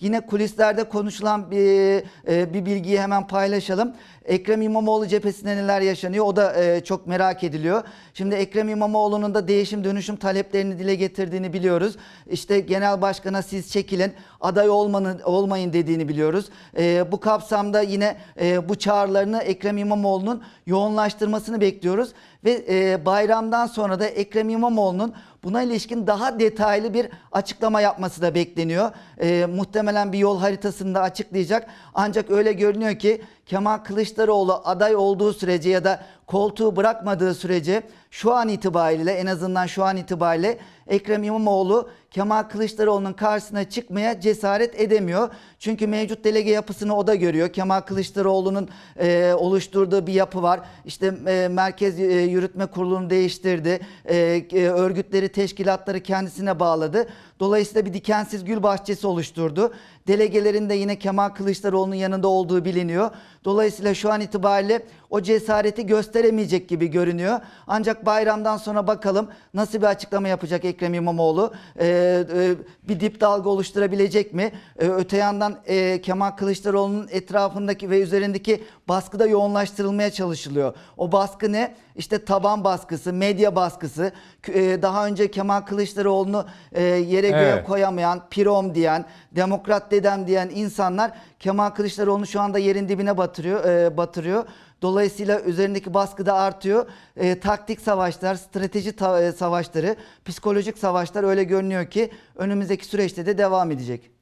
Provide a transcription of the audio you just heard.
Yine kulislerde konuşulan bir, e, bir bilgiyi hemen paylaşalım. Ekrem İmamoğlu cephesinde neler yaşanıyor o da e, çok merak ediliyor. Şimdi Ekrem İmamoğlu'nun da değişim dönüşüm taleplerini dile getirdiğini biliyoruz. İşte genel başkana siz çekilin aday olmanın, olmayın dediğini biliyoruz. E, bu kapsamda yine bu çağrılarını Ekrem İmamoğlu'nun yoğunlaştırmasını bekliyoruz. Ve bayramdan sonra da Ekrem İmamoğlu'nun buna ilişkin daha detaylı bir açıklama yapması da bekleniyor. E, muhtemelen bir yol haritasını da açıklayacak. Ancak öyle görünüyor ki Kemal Kılıçdaroğlu aday olduğu sürece ya da koltuğu bırakmadığı sürece şu an itibariyle en azından şu an itibariyle Ekrem İmamoğlu Kemal Kılıçdaroğlu'nun karşısına çıkmaya cesaret edemiyor. Çünkü mevcut delege yapısını o da görüyor. Kemal Kılıçdaroğlu'nun e, oluşturduğu bir yapı var. İşte e, Merkez e, Yürütme Kurulu'nu değiştirdi. E, e, örgütleri, teşkilatları kendisine bağladı. Dolayısıyla bir dikensiz gül bahçesi oluşturdu. Delegelerin de yine Kemal Kılıçdaroğlu'nun yanında olduğu biliniyor. Dolayısıyla şu an itibariyle o cesareti gösteremeyecek gibi görünüyor. Ancak bayramdan sonra bakalım nasıl bir açıklama yapacak Ekrem İmamoğlu. Ee, e, bir dip dalga oluşturabilecek mi? Ee, öte yandan e, Kemal Kılıçdaroğlu'nun etrafındaki ve üzerindeki baskı da yoğunlaştırılmaya çalışılıyor. O baskı ne? İşte taban baskısı, medya baskısı. E, daha önce Kemal Kılıçdaroğlu'nu e, yere göğe Evet. koyamayan, pirom diyen, demokrat dedem diyen insanlar Kemal Kılıçdaroğlu'nu şu anda yerin dibine batırıyor. E, batırıyor. Dolayısıyla üzerindeki baskı da artıyor. E, taktik savaşlar, strateji e, savaşları, psikolojik savaşlar öyle görünüyor ki önümüzdeki süreçte de devam edecek.